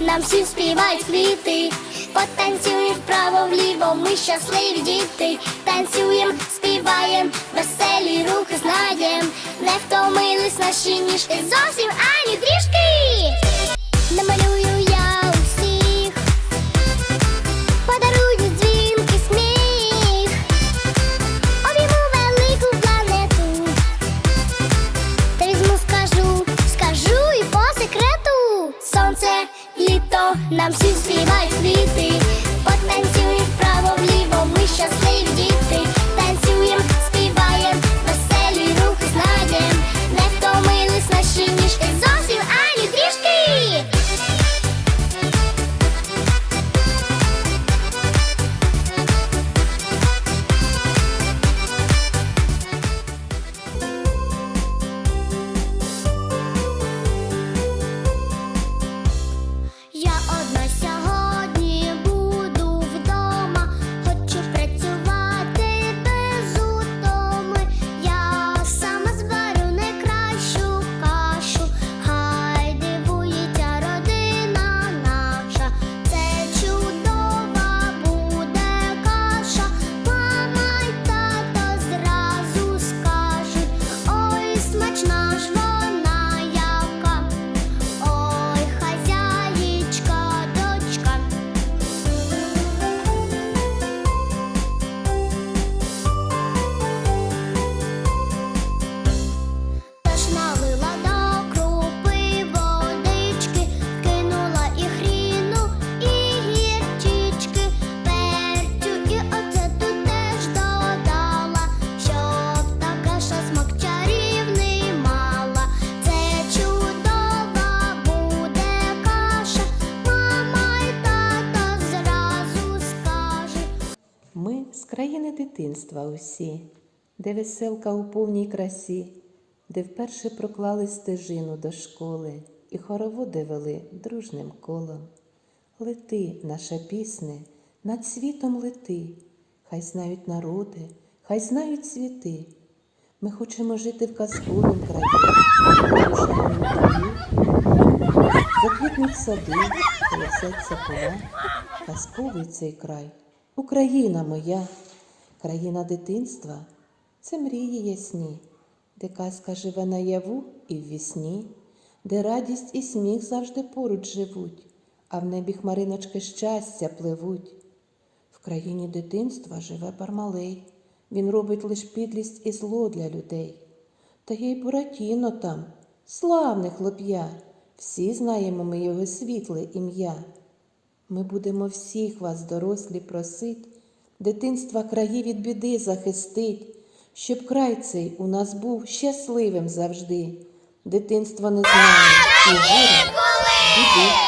нам всі співають квіти. Потанцюємо вправо вліво, ми щасливі діти. Танцюєм, співаєм, веселі рухи знаєм. Не втомились наші ніжки зовсім ані трішки. Намалюю я усіх, подарую дзвінки сміх, обійму велику планету. Та візьму, скажу, скажу і по секрету. Сонце, нам всі співають квіти. Країни дитинства усі, де веселка у повній красі, де вперше проклали стежину до школи і хороводи вели дружним колом. Лети, наша пісне, над світом лети, хай знають народи, хай знають світи. Ми хочемо жити в казковім краї, у шановнім краю, Заквітнуть сади, колосяться поля, казковий цей край. Україна моя, країна дитинства, це мрії ясні, де казка живе наяву і в вісні, де радість і сміх завжди поруч живуть, а в небі хмариночки щастя пливуть. В країні дитинства живе Бармалей, він робить лиш підлість і зло для людей. Та є й Буратіно там, славне хлоп'я, всі знаємо ми його світле ім'я. Ми будемо всіх вас, дорослі, просить, дитинства краї від біди захистить, щоб край цей у нас був щасливим завжди. Дитинство не знає і горе, біди